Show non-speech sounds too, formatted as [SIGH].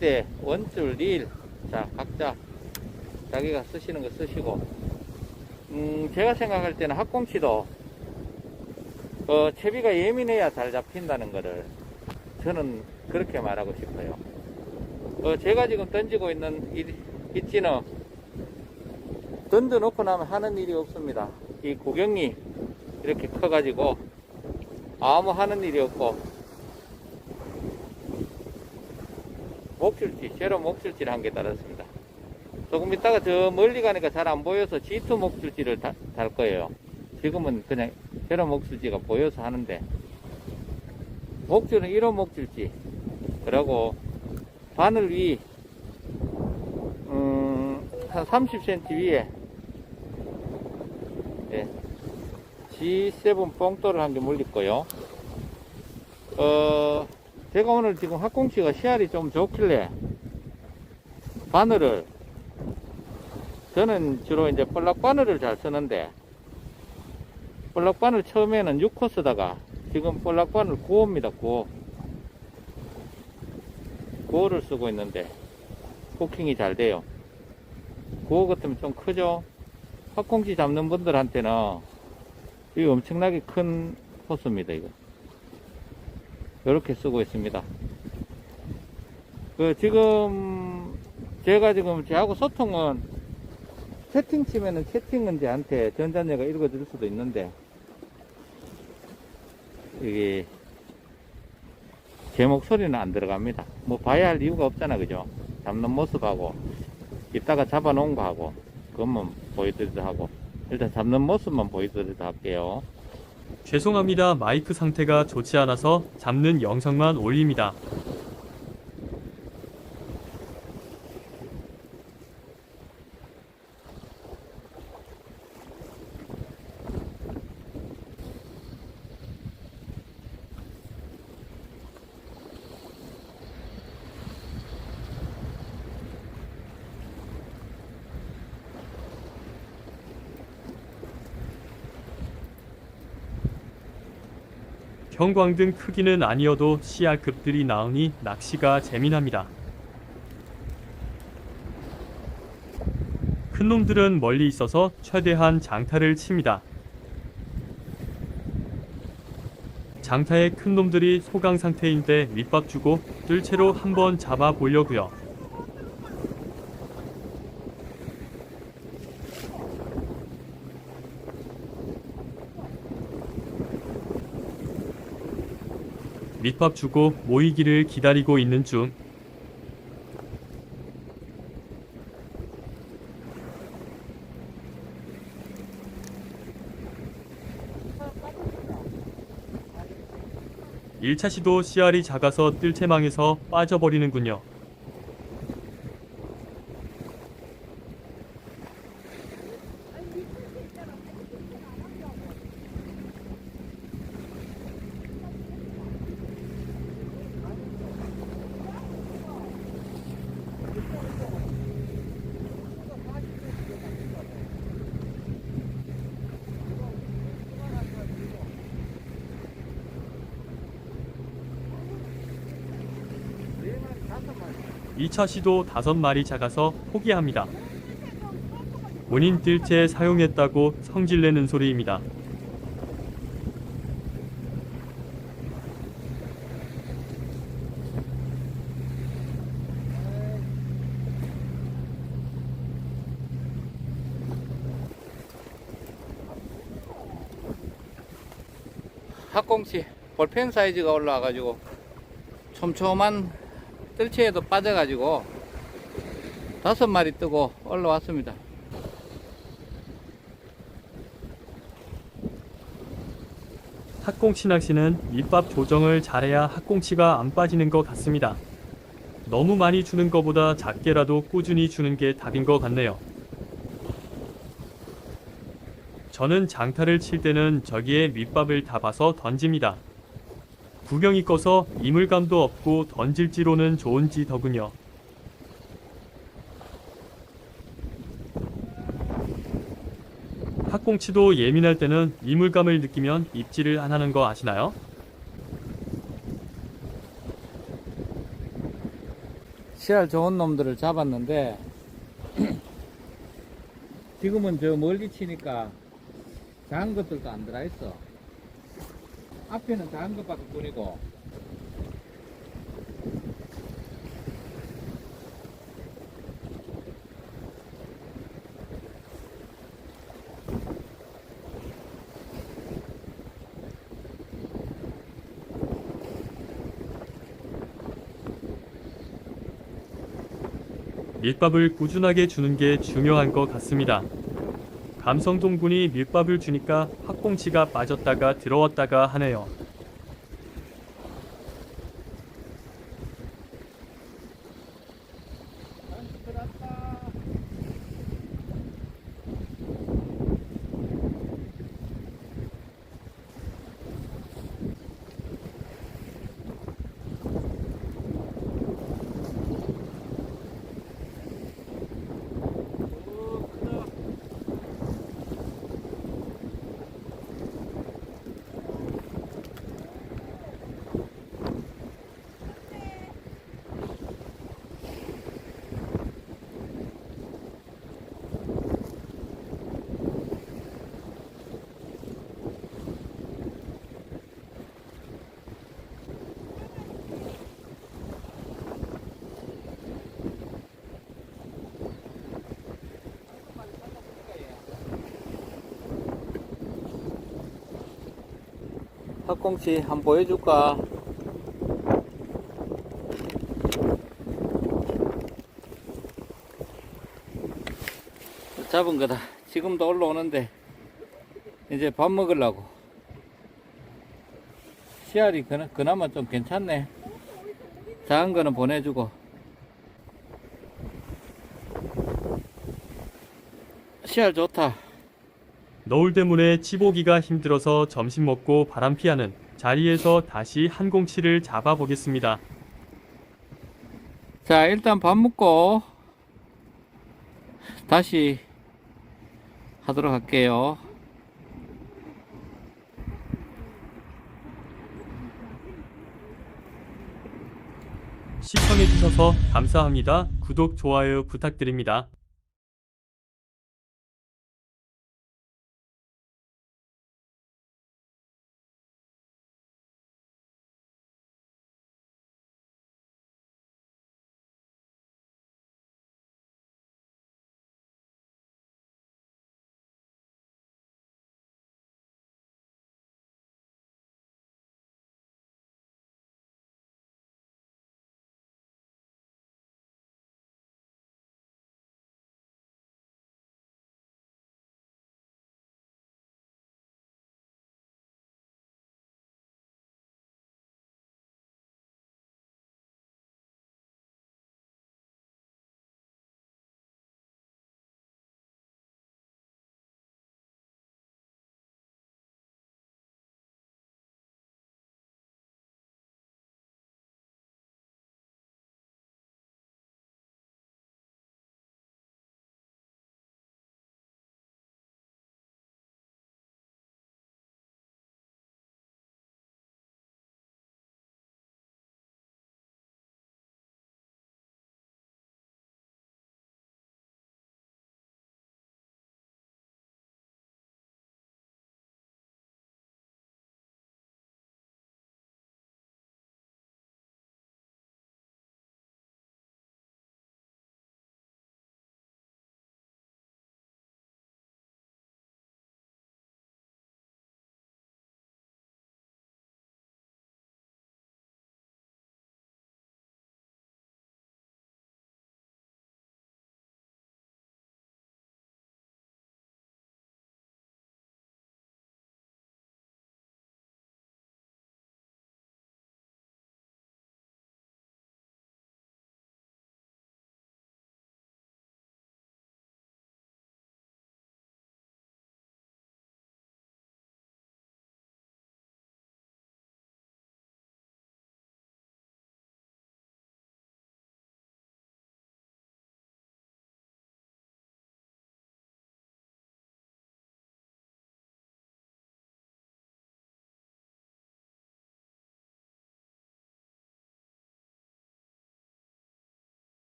때 원줄, 릴, 자, 각자 자기가 쓰시는 거 쓰시고, 음, 제가 생각할 때는 학꽁치도, 어, 채비가 예민해야 잘 잡힌다는 거를 저는 그렇게 말하고 싶어요. 어, 제가 지금 던지고 있는 이, 이 찌는 던져놓고 나면 하는 일이 없습니다. 이 구경이 이렇게 커가지고 아무 하는 일이 없고 목줄지, 제로 목줄지를 한 개 달았습니다. 조금 있다가 저 멀리 가니까 잘 안 보여서 G2 목줄지를 다- 달 거예요. 지금은 그냥 제로 목줄지가 보여서 하는데 목줄은 1호 목줄지 그리고 바늘 위, 음, 한 30cm 위에 예, G7 뽕돌을 한 개 물렸고요. 어, 제가 오늘 지금 학꽁치가 씨알이 좀 좋길래 바늘을 저는 주로 이제 볼락 바늘을 잘 쓰는데 볼락 바늘 처음에는 6호 쓰다가 지금 볼락 바늘 9호입니다 9호. 9호를 쓰고 있는데 포킹이 잘 돼요. 9호 같으면 좀 크죠? 학꽁치 잡는 분들한테는 이거 엄청나게 큰 호수입니다 이거 이렇게 쓰고 있습니다. 그 지금 제가 지금 제하고 소통은 채팅 치면은 채팅은 제한테 전자녀가 읽어줄 수도 있는데 이게 제 목소리는 안 들어갑니다. 뭐 봐야 할 이유가 없잖아 그죠? 잡는 모습하고 이따가 잡아놓은 거 하고 그것만 보여드리도 하고 일단 잡는 모습만 보여드리도 할게요. 죄송합니다. 마이크 상태가 좋지 않아서 잡는 영상만 올립니다. 형광등 크기는 아니어도 CR급들이 나오니 낚시가 재미납니다. 큰 놈들은 멀리 있어서 최대한 장타를 칩니다. 장타에 큰 놈들이 소강 상태인데 밑밥 주고 뜰채로 한번 잡아 보려고요. 밑밥 주고 모이기를 기다리고 있는 중. 일차 시도 씨알이 작아서 뜰채망에서 빠져버리는군요. 이차 시도 다섯 마리 작아서 포기합니다. 본인 뜰채 사용했다고 성질내는 소리입니다. 학꽁치 볼펜 사이즈가 올라와가지고 촘촘한 뜰채에도 빠져가지고 다섯 마리 뜨고 올라왔습니다. 학꽁치 낚시는 밑밥 조정을 잘해야 학꽁치가 안 빠지는 것 같습니다. 너무 많이 주는 것보다 작게라도 꾸준히 주는 게 답인 것 같네요. 저는 장타를 칠 때는 저기에 밑밥을 다 봐서 던집니다. 구경이 꺼서 이물감도 없고 던질지로는 좋은지 더군요. 학꽁치도 예민할 때는 이물감을 느끼면 입질을 안 하는 거 아시나요? 씨알 좋은 놈들을 잡았는데 [CLEARS THROAT] 지금은 저 멀리 치니까 작은 것들도 안 들어있어 앞에는 작은 것밖에 뿐이고 밀밥을 꾸준하게 주는 게 중요한 것 같습니다. 감성동군이 밀밥을 주니까 학꽁치가 빠졌다가 들어왔다가 하네요. 학꽁치 한번 보여줄까? 잡은 거다. 지금도 올라오는데 이제 밥 먹으려고. 씨알이 그나, 그나마 좀 괜찮네. 작은 거는 보내주고. 씨알 좋다. 노을 때문에 치보기가 힘들어서 점심 먹고 바람 피하는 자리에서 다시 한 공치를 잡아보겠습니다. 자, 일단 밥 먹고 다시 하도록 할게요. 시청해주셔서 감사합니다. 구독, 좋아요 부탁드립니다.